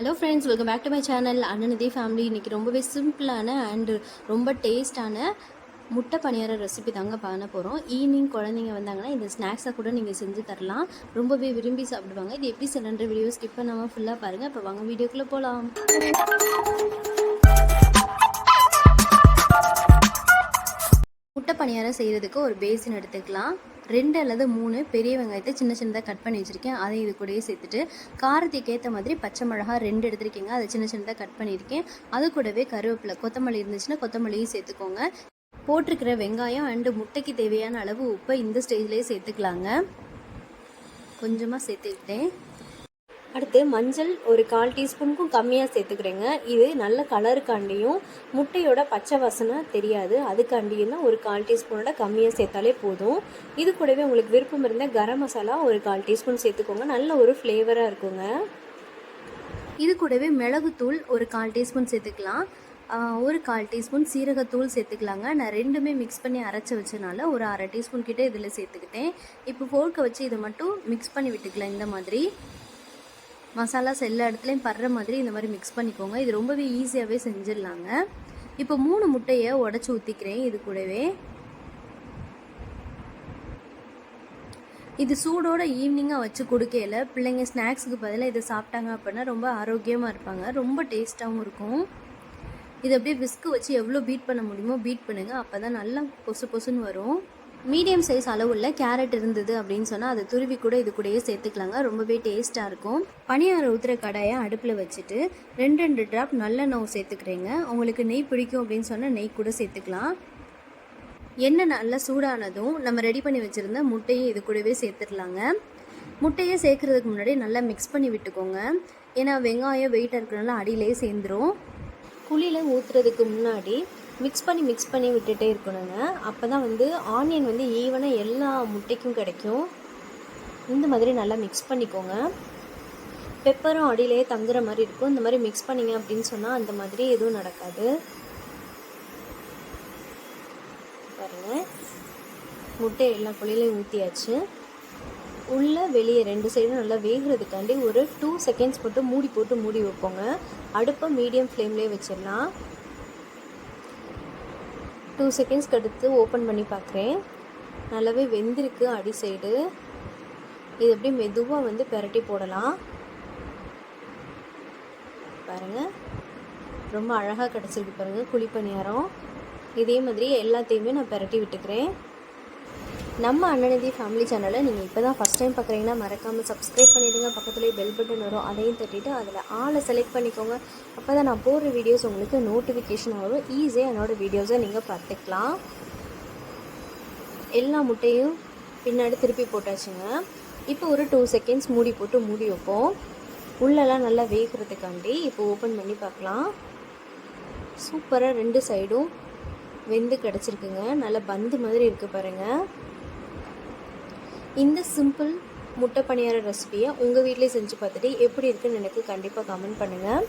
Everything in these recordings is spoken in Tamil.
Hello friends welcome back to my channel அண்ணனதி family இன்றைக்கி ரொம்பவே சிம்பிளான அண்டு ரொம்ப டேஸ்டான முட்டை பணியார ரெசிபி தாங்க பண்ண போகிறோம் ஈவினிங் குழந்தைங்க வந்தாங்கன்னா இந்த ஸ்நாக்ஸாக கூட நீங்கள் செஞ்சு தரலாம். ரொம்பவே விரும்பி சாப்பிடுவாங்க. இது எப்படி சிலண்டர் வீடியோ ஸ்கிப் பண்ணாமல் ஃபுல்லாக பாருங்கள் இப்போ வாங்க வீடியோக்குள்ளே போகலாம் முட்டை பணியாரம் செய்கிறதுக்கு ஒரு பேசின் எடுத்துக்கலாம். ரெண்டு அல்லது மூணு பெரிய வெங்காயத்தை சின்ன சின்னதாக கட் பண்ணி வச்சுருக்கேன். அதை இது கூடயே சேர்த்துட்டு காரத்துக்கு ஏற்ற மாதிரி பச்சை மிளகா ரெண்டு எடுத்திருக்கீங்க. அதை சின்ன சின்னதாக கட் பண்ணியிருக்கேன். அது கூடவே கருவேப்பிலை கொத்தமல்லி இருந்துச்சுன்னா கொத்தமல்லியும் சேர்த்துக்கோங்க. போட்டிருக்கிற வெங்காயம் அண்டு முட்டைக்கு தேவையான அளவு உப்பை இந்த ஸ்டேஜ்லேயே சேர்த்துக்கலாங்க. கொஞ்சமாக சேர்த்துக்கிட்டேன். அடுத்து மஞ்சள் ஒரு கால் டீஸ்பூனுக்கும் கம்மியாக சேர்த்துக்கிறேங்க. இது நல்ல கலருக்காண்டியும் முட்டையோட பச்சை வாசனை தெரியாது. அதுக்காண்டியும் தான் ஒரு கால் டீஸ்பூனோட கம்மியாக சேர்த்தாலே போதும். இது கூடவே உங்களுக்கு விருப்பம் இருந்தால் கரம் மசாலா ஒரு கால் டீஸ்பூன் சேர்த்துக்கோங்க. நல்ல ஒரு ஃப்ளேவராக இருக்குங்க. இது கூடவே மிளகுத்தூள் ஒரு கால் டீஸ்பூன் சேர்த்துக்கலாம். ஒரு கால் டீஸ்பூன் சீரகத்தூள் சேர்த்துக்கலாங்க. நான் ரெண்டுமே மிக்ஸ் பண்ணி அரைச்சி வச்சனால ஒரு அரை டீஸ்பூன் கிட்டே இதில் சேர்த்துக்கிட்டேன். இப்போ ஃபோர்க்கை வச்சு இதை மட்டும் மிக்ஸ் பண்ணி விட்டுக்கலாம். இந்த மாதிரி. மசாலாஸ் எல்லா இடத்துலையும் படுற மாதிரி இந்த மாதிரி மிக்ஸ் பண்ணிக்கோங்க. இது ரொம்பவே ஈஸியாகவே செஞ்சிடலாங்க. இப்போ மூணு முட்டையை உடச்சி ஊற்றிக்கிறேன் இது கூடவே இது சூடோட ஈவினிங்காக வச்சு கொடுக்கையில் பிள்ளைங்க ஸ்நாக்ஸுக்கு பதிலாக இதை சாப்பிட்டாங்க அப்படின்னா ரொம்ப ஆரோக்கியமாக இருப்பாங்க. ரொம்ப டேஸ்ட்டாகவும் இருக்கும். இது அப்படியே விஸ்க்கு வச்சு எவ்வளோ பீட் பண்ண முடியுமோ பீட் பண்ணுங்கள் அப்போ தான் நல்லா பொசு பொசுன்னு வரும். மீடியம் சைஸ் அளவுள்ள கேரட் இருந்தது அப்படின்னு சொன்னால் அதை துருவி கூட இது கூடயே சேர்த்துக்கலாங்க. ரொம்பவே டேஸ்ட்டாக இருக்கும். பனியாரம் ஊற்றுற கடாயை அடுப்பில் வச்சுட்டு ரெண்டு ரெண்டு ட்ராப் நல்லெண்ணெய் சேர்த்துக்கிறேங்க. உங்களுக்கு நெய் பிடிக்கும் அப்படின்னு சொன்னால் நெய் கூட சேர்த்துக்கலாம். எண்ணெய் நல்லா சூடானதும் நம்ம ரெடி பண்ணி வச்சுருந்த முட்டையை இது கூடவே சேர்த்துடலாங்க முட்டையை சேர்க்குறதுக்கு முன்னாடி நல்லா மிக்ஸ் பண்ணி விட்டுக்கோங்க. ஏன்னா வெங்காயம் வெயிட்டாக இருக்கிறனால அடியிலே சேர்ந்துரும். குழியில் ஊற்றுறதுக்கு முன்னாடி மிக்ஸ் பண்ணி மிக்ஸ் பண்ணி விட்டுட்டே இருக்கணுங்க. அப்போ தான் வந்து ஆனியன் வந்து ஈவனாக எல்லா முட்டைக்கும் கிடைக்கும். இந்த மாதிரி நல்லா மிக்ஸ் பண்ணிக்கோங்க. பெப்பரும் அடியிலே தங்குற மாதிரி இருக்கும். இந்த மாதிரி மிக்ஸ் பண்ணிங்க அப்படின்னு சொன்னால் அந்த மாதிரி எதுவும் நடக்காது. பாருங்கள் முட்டை எல்லா குழியிலையும் ஊற்றியாச்சு உள்ளே வெளியே ரெண்டு சைடும் நல்லா வேகிறதுக்காண்டி ஒரு டூ செகண்ட்ஸ் மட்டும் மூடி போட்டு மூடி வைப்போங்க. அடுப்பை மீடியம் ஃப்ளேம்லேயே வச்சிடலாம். டூ செகண்ட்ஸ்க்கு எடுத்து ஓப்பன் பண்ணி பார்க்குறேன் நல்லாவே வெந்திருக்கு அடி சைடு இது அப்படியே மெதுவாக வந்து பெரட்டி போடலாம். பாருங்கள் ரொம்ப அழகாக கிடச்சிருக்கு பாருங்கள் குழிப்பணியாரம் இதே மாதிரி எல்லாத்தையுமே நான் பெரட்டி விட்டுக்கிறேன். நம்ம அண்ணனதி ஃபேமிலி சேனலை நீங்கள் இப்போ தான் ஃபஸ்ட் டைம் பார்க்குறீங்கன்னா மறக்காமல் சப்ஸ்கிரைப் பண்ணிடுங்க. பக்கத்துலேயே பெல் பட்டன் வரும். அதையும் தட்டிட்டு அதில் ஆளை செலக்ட் பண்ணிக்கோங்க. அப்போ தான் நான் போடுற வீடியோஸ் உங்களுக்கு நோட்டிஃபிகேஷன் வரும். ஈஸியாக என்னோடய வீடியோஸை நீங்கள் பார்த்துக்கலாம். எல்லா முட்டையும் பின்னாடி திருப்பி போட்டாச்சுங்க. இப்போ ஒரு டூ செகண்ட்ஸ் மூடி போட்டு மூடி வைப்போம். உள்ளெல்லாம் நல்லா வேகிறதுக்காண்டி இப்போ ஓப்பன் பண்ணி பார்க்கலாம். சூப்பராக ரெண்டு சைடும் வெந்து கிடச்சிருக்குங்க. நல்ல பந்து மாதிரி இருக்குது பாருங்கள் இந்த சிம்பிள் முட்டை பணியார ரெசிபியை உங்கள் வீட்டிலே செஞ்சு பார்த்துட்டு எப்படி இருக்குன்னு எனக்கு கண்டிப்பாக கமெண்ட் பண்ணுங்கள்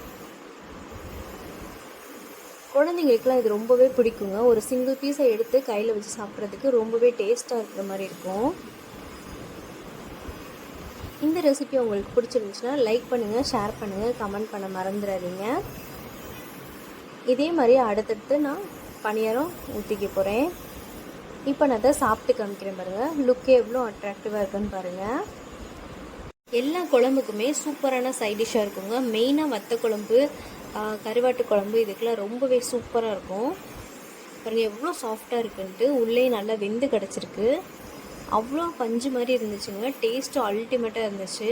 குழந்தைங்களுக்குலாம் இது ரொம்பவே பிடிக்குங்க. ஒரு சிங்கிள் பீஸை எடுத்து கையில் வச்சு சாப்பிட்றதுக்கு ரொம்பவே டேஸ்ட்டாக இருக்கிற மாதிரி இருக்கும். இந்த ரெசிபி உங்களுக்கு பிடிச்சிருந்துச்சுன்னா லைக் பண்ணுங்கள் ஷேர் பண்ணுங்கள் கமெண்ட் பண்ண மறந்துடாதீங்க. இதே மாதிரி அடுத்தடுத்து நான் பணியாரம் ஊற்றிக்க போகிறேன் இப்போ நான் அதை சாப்பிட்டு காமிக்கிறேன் பாருங்கள் லுக்கே எவ்வளோ அட்ராக்டிவாக இருக்குன்னு பாருங்கள் எல்லா குழம்புக்குமே சூப்பரான சைட் டிஷ்ஷாக இருக்குங்க. மெயினாக வத்த குழம்பு கருவாட்டு குழம்பு இதுக்கெல்லாம் ரொம்பவே சூப்பராக இருக்கும். பாருங்கள் எவ்வளோ சாஃப்டாக இருக்குன்ட்டு. உள்ளே நல்லா வெந்து கிடச்சிருக்கு. அவ்வளோ பஞ்சு மாதிரி இருந்துச்சுங்க. டேஸ்ட்டும் அல்டிமேட்டாக இருந்துச்சு.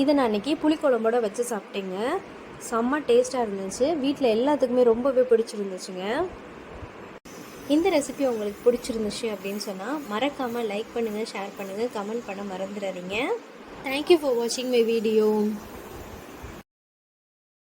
இதை நான் அன்றைக்கி புளிக்குழம்போட வச்சு சாப்பிட்டேங்க. செம்ம டேஸ்ட்டாக இருந்துச்சு. வீட்டில் எல்லாத்துக்குமே ரொம்பவே பிடிச்சிருந்துச்சுங்க. இந்த ரெசிபி உங்களுக்கு பிடிச்சிருந்துச்சு அப்படின்னு சொன்னால் மறக்காமல் லைக் பண்ணுங்கள் ஷேர் பண்ணுங்கள் கமெண்ட் பண்ண மறந்துடாதீங்க தேங்க்யூ ஃபார் வாட்சிங் மை வீடியோ